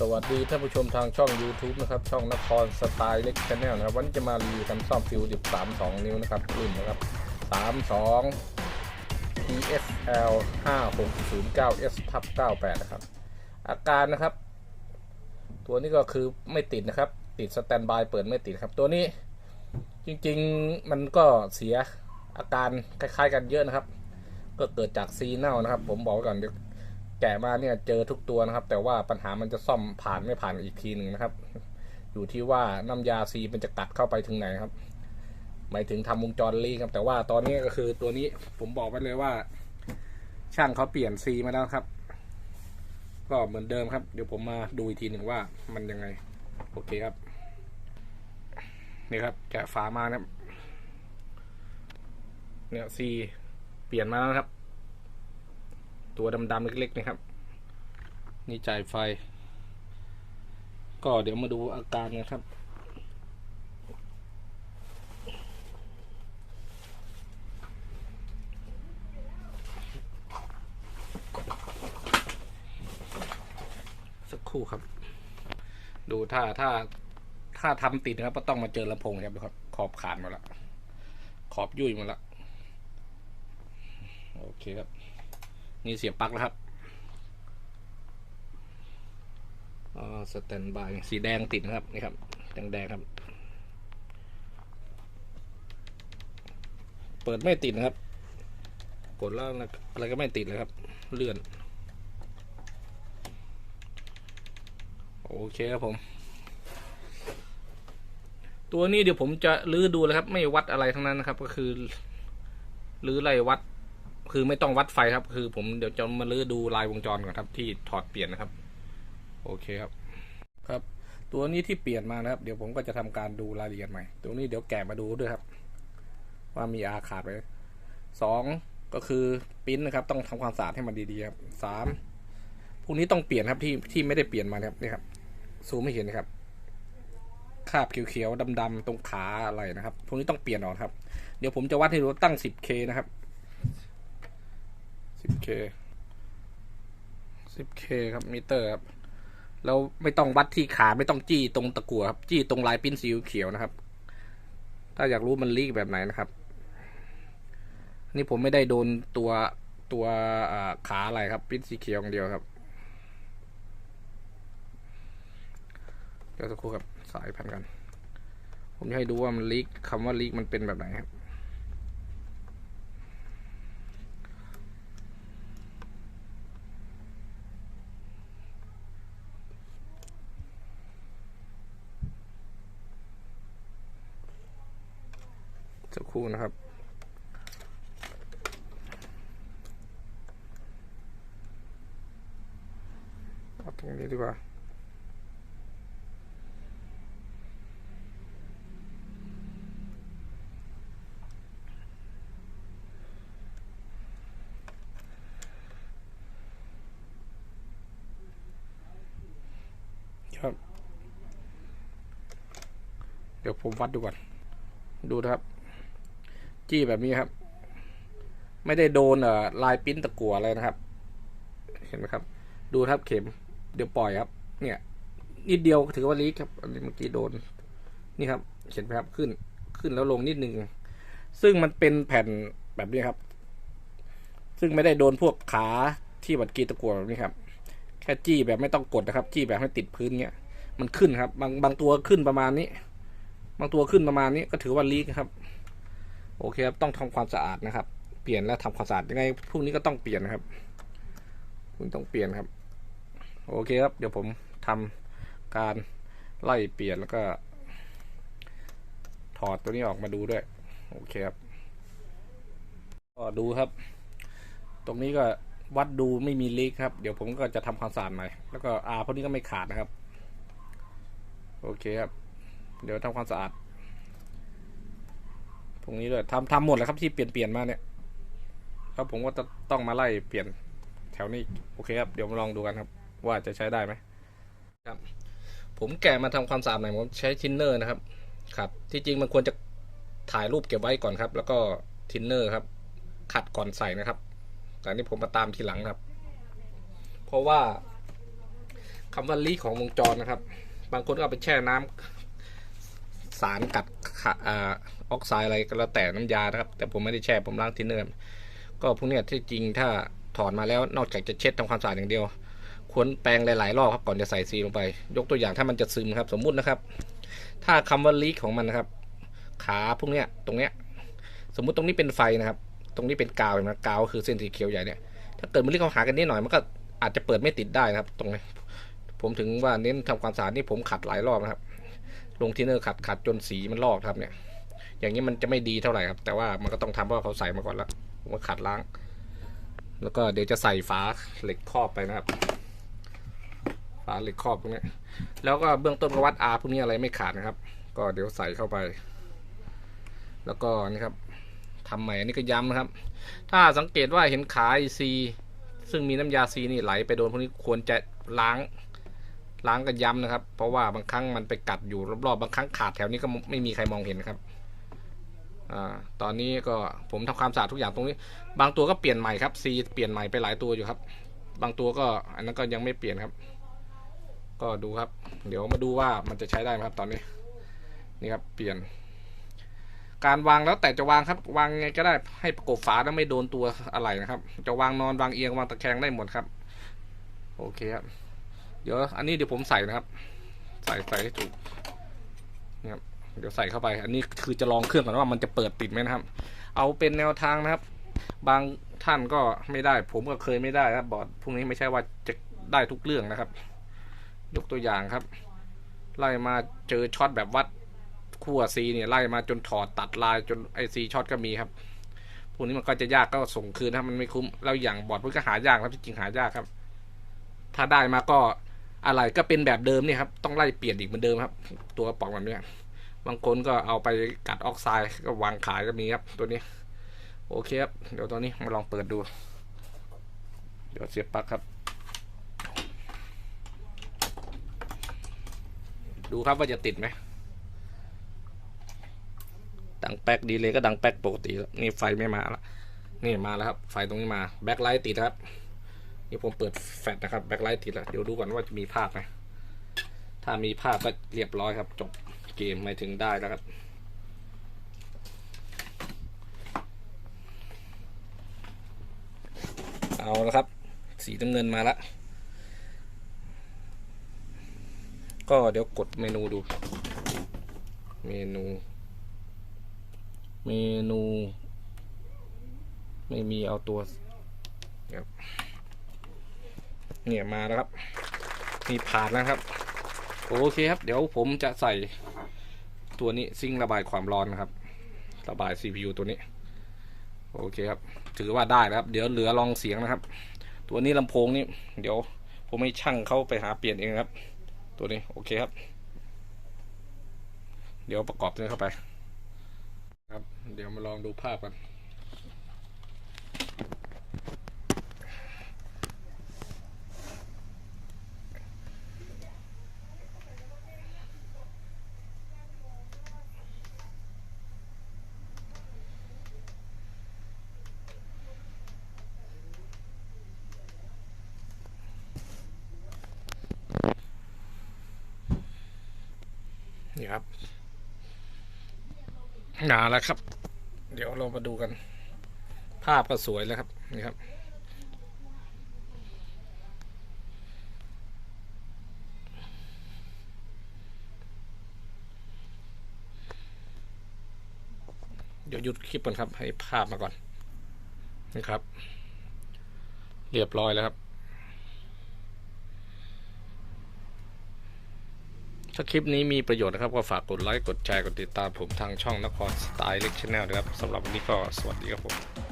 สวัสดีท่านผู้ชมทางช่อง YouTube นะครับ ช่องนครสไตล์เล็กชาแนลนะครับ วันนี้จะมารีวิวกันซ่อมฟิวดิบ32 นิ้วนะครับ รุ่นนะครับ 32 TSL 5609S ทับ98 นะครับ อาการนะครับ ตัวนี้ก็คือไม่ติดนะครับ ติดสแตนบายเปิดไม่ติดครับ ตัวนี้จริงๆมันก็เสียอาการคล้ายๆกันเยอะนะครับ ก็เกิดจากซีเน่านะครับ ผมบอกก่อนเดี๋ยว กะมาเนี่ยเจอทุกตัวนะครับ แต่ว่าปัญหามันจะซ่อมผ่านไม่ผ่านอีกทีหนึ่งนะครับ อยู่ที่ว่าน้ำยาซีมันจะกัดเข้าไปถึงไหนครับ หมายถึงทำวงจรลีครับ แต่ว่าตอนนี้ก็คือตัวนี้ผมบอกไปเลยว่า ช่างเขาเปลี่ยนซีมาแล้วครับ ก็เหมือนเดิมครับ เดี๋ยวผมมาดูอีกทีหนึ่งว่ามันยังไง โอเคครับนี่ครับแกะฝามานะเนี่ยซีเปลี่ยนมาแล้วครับ ตัวดำๆเล็กๆนะครับ นี่จ่ายไฟ ก็เดี๋ยวมาดูอาการนะครับสักครู่ครับ ดูถ้าถ้าถ้าทำติดนะครับก็ต้องมาเจอลำโพงครับดูครับขอบขาดหมดละขอบยุ่ยหมดละโอเคครับ นี่เสียบปลั๊กแล้วครับอ๋อสแตนบายสีแดงติดนะครับนี่ครับแดงแดงๆครับ เปิดไม่ติดนะครับ กดแล้วอะไรก็ไม่ติดเลยครับ เลื่อน โอเคครับผม ตัวนี้เดี๋ยวผมจะลื้อดูแล้วครับ ไม่วัดอะไรทั้งนั้นนะครับ ก็คือลื้อไล่วัด คือไม่ต้องวัดไฟครับ คือผมเดี๋ยวจะมาลื้อดูลายวงจรก่อนครับ ที่ถอดเปลี่ยนนะครับ โอเคครับ ครับ ตัวนี้ที่เปลี่ยนมานะครับ เดี๋ยวผมก็จะทำการดูรายละเอียดใหม่ตัวนี้เดี๋ยวแกะมาดูด้วยครับ ว่ามีอาขาดไหมสองก็คือปิ้นนะครับ ต้องทำความสะอาดให้มันดีๆครับสามพวกนี้ต้องเปลี่ยนครับที่ที่ไม่ได้เปลี่ยนมานะครับนี่ครับซูมไม่เห็นนะครับคาบเขียวๆดำๆตรงขาอะไรนะครับ พวกนี้ต้องเปลี่ยนออกครับ เดี๋ยวผมจะวัดให้ดูตั้ง 10K นะครับ 10K 10K ครับมิเตอร์ครับแล้วไม่ต้องวัดที่ขาไม่ต้องจี้ตรงตะกั่วครับ จี้ตรงลายปิ้นสีเขียวนะครับ ถ้าอยากรู้มันลีกแบบไหนนะครับ นี่ผมไม่ได้โดนตัวตัวขาอะไรครับ ปิ้นสีเขียวอย่างเดียวครับเดี๋ยวสักครู่ครับสายพันกัน ผมจะให้ดูว่ามันลีกคำว่าลีกมันเป็นแบบไหนครับ สักครู่นะครับ เอาตรงนี้ดีกว่าครับ เดี๋ยวผมวัดดูก่อน ดูนะครับ จี้แบบนี้ครับ ไม่ได้โดนเอ่อลายปิ้นตะกั่วอะไรนะครับ เห็นไหมครับ ดูครับเข็ม เดี๋ยวปล่อยครับ เนี่ยนิดเดียวถือว่าลีกครับอันนี้เมื่อกี้โดน นี่ครับ เห็นไหมครับขึ้น ขึ้นแล้วลงนิดนึง ซึ่งมันเป็นแผ่นแบบนี้ครับ ซึ่งไม่ได้โดนพวกขาที่บัดกีตะกั่วแบบนี้ครับ แค่จี้แบบไม่ต้องกดนะครับ จี้แบบให้ติดพื้นเงี้ย มันขึ้นครับ บางบางตัวขึ้นประมาณนี้ บางตัวขึ้นประมาณนี้ก็ถือว่าลีกครับ โอเคครับต้องทำความสะอาดนะครับ เปลี่ยนและทำความสะอาดยังไงพวกนี้ก็ต้องเปลี่ยนนะครับคุณต้องเปลี่ยนครับ โอเคครับ เดี๋ยวผมทำการไล่เปลี่ยนแล้วก็ ถอดตัวนี้ออกมาดูด้วย โอเคครับก็ดูครับ ตรงนี้ก็วัดดูไม่มีลีกครับ เดี๋ยวผมก็จะทำความสะอาดใหม่แล้วก็อาพวกนี้ก็ไม่ขาดนะครับ โอเคครับ เดี๋ยวทำความสะอาด ตรงนี้ด้วยทำทำหมดแล้วครับที่เปลี่ยนเปลี่ยนมาเนี่ยแล้วผมก็จะต้องมาไล่เปลี่ยนแถวนี้โอเคครับเดี๋ยวมาลองดูกันครับ ว่าจะใช้ได้ไหมครับ ผมแกะมาทำความสะอาดหม่อยผมใช้ทินเนอร์นะครับ ครับ ที่จริงมันควรจะถ่ายรูปเก็บไว้ก่อนครับ แล้วก็ทินเนอร์ครับ ขัดก่อนใส่นะครับ แต่นี่ผมมาตามทีหลังครับ เพราะว่าคำว่าลีของวงจรนะครับ บางคนก็เอาไปแช่น้ำ สารกัดออกไซด์อะไรก็แล้วแต่น้ำยานะครับ แต่ผมไม่ได้แช่ผมล้างที่เนิมก็พวกเนี้ยที่จริงถ้าถอนมาแล้วนอกจากจะเช็ดทำความสะอาดอย่างเดียวควรแปรงหลาย ๆ รอบครับก่อนจะใส่ซีลงไป ยกตัวอย่างถ้ามันจะซึมครับ สมมุตินะครับ ถ้าคำว่าลีกของมันนะครับ ขาพวกเนี้ยตรงเนี้ยสมมุติตรงนี้เป็นไฟนะครับ ตรงนี้เป็นกาวเห็นไหมกาวคือเส้นสีเขียวใหญ่เนี่ยถ้าเกิดมันลีกเข้าหากันนิดหน่อยมันก็อาจจะเปิดไม่ติดได้นะครับ ตรงนี้ผมถึงว่าเน้นทำความสะอาดนี่ผมขัดหลายรอบนะครับ ลงที่เนอร์ขัดขัดจนสีมันลอกครับเนี่ย อย่างนี้มันจะไม่ดีเท่าไหร่ครับ แต่ว่ามันก็ต้องทำเพราะว่าเขาใส่มาก่อนแล้วผมก็ขัดล้าง แล้วก็เดี๋ยวจะใส่ฝาเหล็กครอบไปนะครับ ฝาเหล็กครอบพวกนี้แล้วก็เบื้องต้นก็วัดอาพวกนี้อะไรไม่ขาดนะครับ ก็เดี๋ยวใส่เข้าไป แล้วก็นี่ครับทำใหม่อันนี้ก็ย้ำนะครับ ถ้าสังเกตว่าเห็นขาไอซีซึ่งมีน้ำยาซีนี่ไหลไปโดนพวกนี้ควรจะล้าง ล้างกันย้ำนะครับ เพราะว่าบางครั้งมันไปกัดอยู่รอบๆบางครั้งขาดแถวนี้ก็ไม่มีใครมองเห็นครับอตอนนี้ก็ผมทำความสะอาดทุกอย่างตรงนี้ บางตัวก็เปลี่ยนใหม่ครับซีเปลี่ยนใหม่ไปหลายตัวอยู่ครับ บางตัวก็อันนั้นก็ยังไม่เปลี่ยนครับ ก็ดูครับ เดี๋ยวมาดูว่ามันจะใช้ได้ไหมครับ ตอนนี้ นี่ครับเปลี่ยน การวางแล้วแต่จะวางครับ วางไงก็ได้ให้ประกบฝาแล้วไม่โดนตัวอะไรนะครับ จะวางนอนวางเอียงวางตะแคงได้หมดครับ โอเคครับ เดี๋ยวอันนี้เดี๋ยวผมใส่นะครับ ใส่ใส่ให้ถูกนี่ครับเดี๋ยวใส่เข้าไป อันนี้คือจะลองเครื่องก่อนว่ามันจะเปิดติดไหมนะครับ เอาเป็นแนวทางนะครับ บางท่านก็ไม่ได้ ผมก็เคยไม่ได้ครับบอร์ดพวกนี้ไม่ใช่ว่าจะได้ทุกเรื่องนะครับ ยกตัวอย่างครับ ไล่มาเจอช็อตแบบวัดขั้วซีเนี่ยไล่มาจนถอดตัดลายจนไอซีช็อตก็มีครับพวกนี้มันก็จะยากก็ส่งคืนนะครับมันไม่คุ้มแล้วอย่างบอร์ดพวกก็หายากครับที่จริงหายากครับ ถ้าได้มาก็ อะไรก็เป็นแบบเดิมเนี่ยครับต้องไล่เปลี่ยนอีกเหมือนเดิมครับ ตัวกระป๋องแบบนี้บางคนก็เอาไปกัดออกไซด์ก็วางขายก็มีครับตัวนี้ โอเคครับเดี๋ยวตอนนี้มาลองเปิดดู เดี๋ยวเสียบปลั๊กครับ ดูครับว่าจะติดไหมดังแป๊กดีเลยก็ดังแป๊กปกติแล้วนี่ไฟไม่มาล้วนี่มาแล้วครับ ไฟตรงนี้มาแบ็คไลท์ติดครับ นี่ผมเปิดแฟลชนะครับแบ็คไลท์ติดแล้วเดี๋ยวดูก่อนว่าจะมีภาพไหมถ้ามีภาพก็เรียบร้อยครับ จบเกมไม่ถึงได้แล้วครับเอาละครับ สีน้ำเงินมาแล้วก็เดี๋ยวกดเมนูดู เมนู เมนู ไม่มีเอาตัวครับ เนี่ยมาแล้วครับมีผ่านแล้วครับ โอเคครับ เดี๋ยวผมจะใส่ตัวนี้ซิงระบายความร้อนนะครับ ระบาย CPU ตัวนี้ โอเคครับ ถือว่าได้แล้วครับ เดี๋ยวเหลือลองเสียงนะครับ ตัวนี้ลำโพงนี่เดี๋ยวผมให้ช่างเข้าไปหาเปลี่ยนเองครับ ตัวนี้โอเคครับ เดี๋ยวประกอบตัวนี้เข้าไป ครับ เดี๋ยวมาลองดูภาพกัน นี่ครับหนาแล้วครับ เดี๋ยวเรามาดูกัน ภาพก็สวยแล้วครับ นี่ครับ เดี๋ยวหยุดคลิปก่อนครับ ให้ภาพมาก่อนนี่ครับ เรียบร้อยแล้วครับ ถ้าคลิปนี้มีประโยชน์นะครับ ก็ฝากกดไลค์ กดแชร์ กดติดตามผมทางช่องนครสไตล์เล็กชแนลนะครับสำหรับวันนี้ก็สวัสดีครับผม